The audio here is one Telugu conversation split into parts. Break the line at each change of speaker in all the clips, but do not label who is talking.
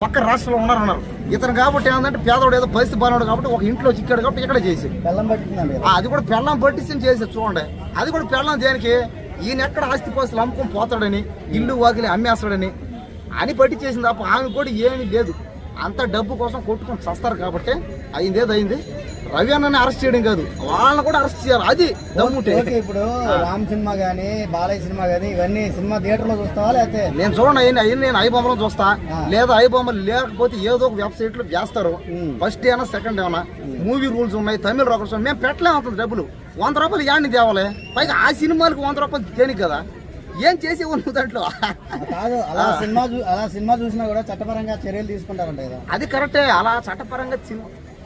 పక్క రాష్ట్రంలో ఉన్నారు ఉన్నారు ఇతను కాబట్టి ఏంటంటే పేదవాడు ఏదో పరిస్థితి బాగున్నాడు కాబట్టి ఒక ఇంట్లో చిక్కాడు కాబట్టి ఇక్కడ చేసి.
బెల్లం పట్టుకుందండి
ఆ, అది కూడా పెళ్ళం పట్టించి చేసి చూడండి. అది కూడా పెళ్ళం దేనికి? ఈయన ఎక్కడ ఆస్తి పాస్తులు అమ్ముకొని పోతాడని ఇల్లు వాకిలి అమ్మేస్తాడని అని పట్టించేసింది. తప్ప ఆమె కూడా ఏమీ లేదు. అంత డబ్బు కోసం కొట్టుకొని చస్తారు కాబట్టి అయింది ఏదో అయింది. రవి అన్నని అరెస్ట్ చేయడం కాదు. వాళ్ళని కూడా అరెస్ట్ చేయాలి. అది దమ్ముంటే.
ఇప్పుడు రామ్ సినిమా గానీ బాలయ్య సినిమా గానీ ఇవన్నీ సినిమా థియేటర్లో చూస్తావా లేకపోతే
నేను చూడండి అయ్యింది అయ్యింది నేను ఐబొమ్మలు చూస్తా. లేదా ఐబొమ్మలు లేకపోతే ఏదో ఒక వెబ్సైట్లో వేస్తారు. ఫస్ట్ ఏనా సెకండ్ ఏమన్నా మూవీ రూల్స్ ఉన్నాయి తమిళ ఉన్నాయి. మేము పెట్టలేము అంత డబ్బులు. వంద రూపాయలు యాడిని తేవాలి? పైగా ఆ సినిమాలకు వంద రూపాయలు దేనికి కదా? ఏం చేసి నువ్వు దాంట్లో?
కాదు అలా సినిమా చూ- అలా సినిమా చూసినా కూడా చట్టపరంగా చర్యలు తీసుకుంటారంట కదా.
అది కరెక్టే అలా చట్టపరంగా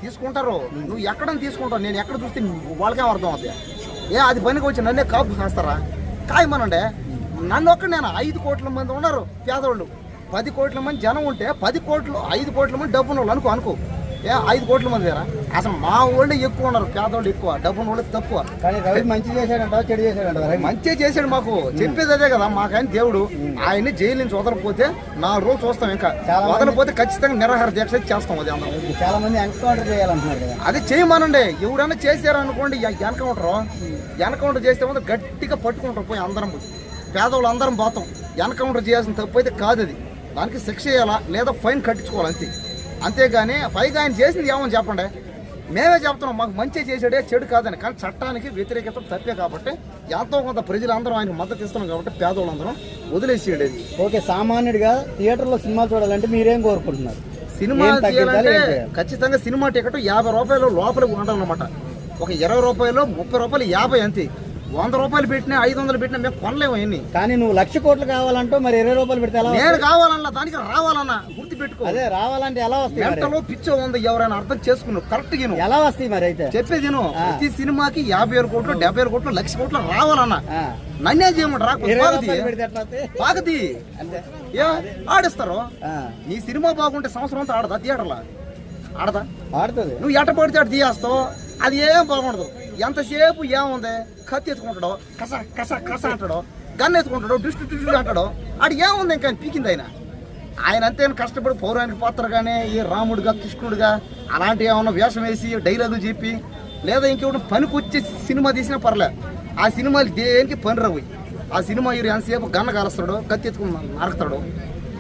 తీసుకుంటారు. నువ్వు ఎక్కడ తీసుకుంటావు నేను ఎక్కడ చూస్తే వాళ్ళకేం అర్థం అవుతుంది ఏ అది పనికి వచ్చి నన్నే కాపు చేస్తారా? కాయమనండి నన్ను ఒక్క నేను ఐదు కోట్ల మంది ఉన్నారు పేదవాళ్ళు పది కోట్ల మంది జనం ఉంటే పది కోట్లు ఐదు కోట్ల మంది డబ్బున్న వాళ్ళు అనుకో అనుకో. ఏ ఐదు కోట్ల మంది వేరా? అసలు మా వాళ్ళు ఎక్కువ ఉన్నారు పేదవాళ్ళు ఎక్కువ డబ్బున్న వాళ్ళు తక్కువ.
కానీ రవి మంచి చేశాడంట చెడు చేశాడంట
మంచిగా చేశాడు మాకు. చెప్పేది అదే కదా మాకైనా దేవుడు ఆయన్ని జైలు నుంచి వదలకపోతే నాలుగు రోజులు చూస్తాం ఇంకా.
చాలా మంది-
వదలకపోతే ఖచ్చితంగా నిరాహార దీక్ష చేస్తాం అది అందరం.
చాలా మంది ఎన్కౌంటర్ చేయాలంటున్నారు కదా.
అది చేయమనండి. ఎవరైనా చేశారు అనుకోండి ఎనకౌంటర్. ఎనకౌంటర్ చేస్తే మాత్రం గట్టిగా పట్టుకుంటారు పోయి అందరం. పేదవాళ్ళు అందరం పోతాం. ఎనకౌంటర్ చేయాల్సిన తప్పు అయితే కాదు అది. దానికి శిక్ష చేయాలా లేదా ఫైన్ కట్టించుకోవాలి అంతే. అంతేగాని పైగా ఆయన చేసింది ఏమని చెప్పండి. మేమే చెప్తున్నాం మాకు మంచి చేసాడే చెడు కాదని. కానీ చట్టానికి వ్యతిరేకత తప్పే కాబట్టి ఎంతో కొంత ప్రజలందరం ఆయనకు మద్దతు ఇస్తున్నాం కాబట్టి పేదవాళ్ళందరం వదిలేసేయండి. అది
ఓకే సామాన్యుడిగా థియేటర్లో సినిమా చూడాలంటే మీరేం కోరుకుంటున్నారు?
సినిమా చేయాలంటే? ఖచ్చితంగా సినిమా టికెట్ యాభై రూపాయలు లోపలికి ఉండాలన్నమాట ఒక ఇరవై రూపాయలు ముప్పై రూపాయలు యాభై అంతే. వంద రూపాయలు పెట్టినా ఐదు వందలు పెట్టినా మేము కొనలేము ఎన్ని
కానీ నువ్వు లక్ష కోట్లు కావాలంటూ మరి ఇరవై రూపాయలు పెడితే ఎలా
నేను కావాలన్నా దానికి రావాలన్నా గుర్తు పెట్టుకో
అదే రావాలంటే ఎలా వస్తాయి?
మెంటలో పిచ్చో ఉంది ఎవరైనా అర్థం చేసుకున్నావు కరెక్ట్ గిను
ఎలా వస్తాయి మరి అయితే?
చెప్పేది. ప్రతి సినిమాకి యాభై వేల కోట్లు డెబ్బై వేల కోట్లు లక్ష కోట్లు రావాలన్నా. నన్నే చేయమంటారా? బాగది. ఆడిస్తారు. నీ సినిమా బాగుంటే సంవత్సరం అంతా ఆడదా? థియేటర్లా? ఆడదా?
ఆడుతుంది.
నువ్వు ఎట్ట పడితే అటు తీయేస్తావు? అది ఏం బాగుండదు. ఎంతసేపు ఏముంది? కత్తి ఎత్తుకుంటాడో కస కస కస అంటాడో గన్ ఎత్తుకుంటాడో డిస్టు డిస్టు అంటాడో ఆడు ఏముంది ఇంకా పీకింది ఆయన? ఆయన అంతే కష్టపడి పౌరాణిక పాత్ర కానీ ఏ రాముడిగా కృష్ణుడిగా అలాంటి ఏమన్నా వేషం వేసి డైలాగులు చెప్పి లేదా ఇంకేమైనా పనికి వచ్చే సినిమా తీసినా పర్లే. ఆ సినిమాలు దేనికి పని రావు. ఆ సినిమా హీరో ఎంతసేపు గన్న కాలుస్తాడు కత్తి ఎత్తుకుని నరకుతాడు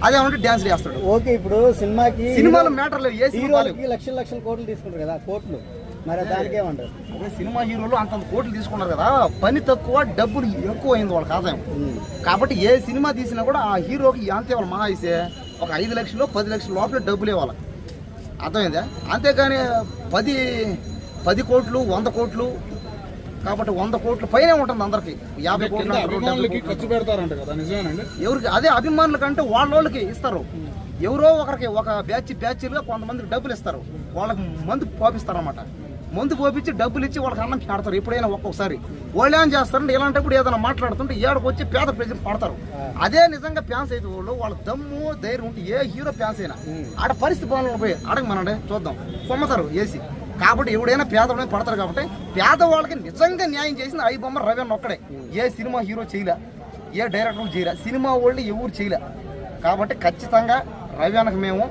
అదేమంటే డ్యాన్స్ చేస్తాడు
ఓకే ఇప్పుడు సినిమాకి
సినిమాలు మ్యాటర్ లేవు ఏ సినిమా లేవు
హీరోలకి లక్షల లక్షల కోట్లు తీసుకుంటారు కదా కోట్లు. మరి దానికి ఏమంటారు?
అదే సినిమా హీరోలు అంతంత కోట్లు తీసుకున్నారు కదా పని తక్కువ డబ్బులు ఎక్కువ అయింది వాళ్ళకి ఆదాయం. కాబట్టి ఏ సినిమా తీసినా కూడా ఆ హీరోకి అంతే వాళ్ళు మహా అయితే ఒక ఐదు లక్షలు పది లక్షల లోపల డబ్బులు ఇవ్వాలి అర్థమైందా? అంతేగాని పది పది కోట్లు వంద కోట్లు కాబట్టి వంద కోట్లు పైనే ఉంటుంది అందరికి. యాభై కోట్లు.
ఖర్చు పెడతారంట కదా నిజమేనండి?
ఎవరికి అదే అభిమానుల కంటే వాళ్ళ వాళ్ళకి ఇస్తారు. ఎవరో ఒకరికి ఒక బ్యాచ్ బ్యాచ్లుగా కొంతమందికి డబ్బులు ఇస్తారు. వాళ్ళకి మందు పోపిస్తారు అనమాట మందు పోపించి డబ్బులు ఇచ్చి వాళ్ళకి అన్నం పెడతారు. ఎప్పుడైనా ఒక్కొక్కసారి. వాళ్ళు ఏం చేస్తారంటే ఇలాంటప్పుడు ఏదైనా మాట్లాడుతుంటే ఏడకు వచ్చి పేద ప్రజలు పడతారు. అదే నిజంగా ఫ్యాన్స్ అయితే వాళ్ళు వాళ్ళ దమ్ము ధైర్యం ఉంటే ఏ హీరో ఫ్యాన్స్ అయినా ఆడ పరిస్థితి బాగా పోయి అడగమనండి చూద్దాం. పొమ్మతారు ఏసీ. కాబట్టి ఎవడైనా పేదవాళ్ళని పడతారు కాబట్టి పేదవాళ్ళకి నిజంగా న్యాయం చేసింది ఐ బొమ్మ రవి అన్న ఒక్కడే. ఏ సినిమా హీరో చేయలే ఏ డైరెక్టర్ చేయలే సినిమా వాళ్ళు ఎవరు చేయలే. కాబట్టి ఖచ్చితంగా రవి అన్నకు మేము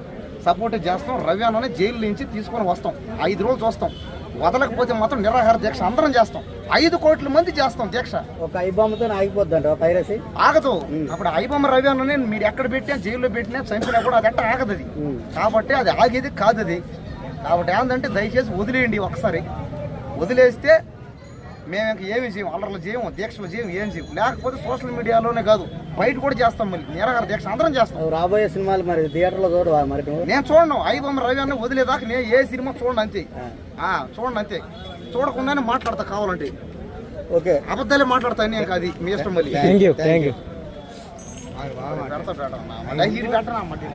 సపోర్ట్ చేస్తాం. రవి అన్నని జైలు నుంచి తీసుకొని వస్తాం. ఐదు రోజులు చూస్తాం. వదలకపోతే మాత్రం నిరాహార దీక్ష అందరం చేస్తాం. ఐదు కోట్ల మంది చేస్తాం దీక్ష.
ఒక ఐబొమ్మతో ఆగిపోద్దంట పైరసీ?
ఆగదు. అప్పుడు ఐబొమ్మ రవి అన్నని మీరు ఎక్కడ పెట్టినా జైల్లో పెట్టినా చంపినా కూడా అది అంటే ఆగదు అది. కాబట్టి అది ఆగేది కాదు అది. కాబట్టి ఏంటంటే దయచేసి వదిలేయండి ఒకసారి. వదిలేస్తే మేము ఇంక ఏమి చేయం అల్లర్లు చేయము దీక్షలు చేయం ఏం చేయం. లేకపోతే సోషల్ మీడియాలోనే కాదు. బయట కూడా చేస్తాం మళ్ళీ. నిరాహార దీక్ష అందరం చేస్తాం.
రాబోయే సినిమాలు మరి థియేటర్లో చూడవా మరి
నేను చూడను. ఐబొమ్మ రవి అన్న వదిలేదాకా నేను ఏ సినిమా చూడండి అంతే. ఆ, చూడండి అంతే. చూడకుండానే మాట్లాడతా కావాలంటే.
ఓకే.
అబద్ధాలే మాట్లాడతా నేను కాదు మీ ఇష్టం మళ్ళీ.
థ్యాంక్ యూ థ్యాంక్ యూ
పెడతా పెట్టరా పెట్టరా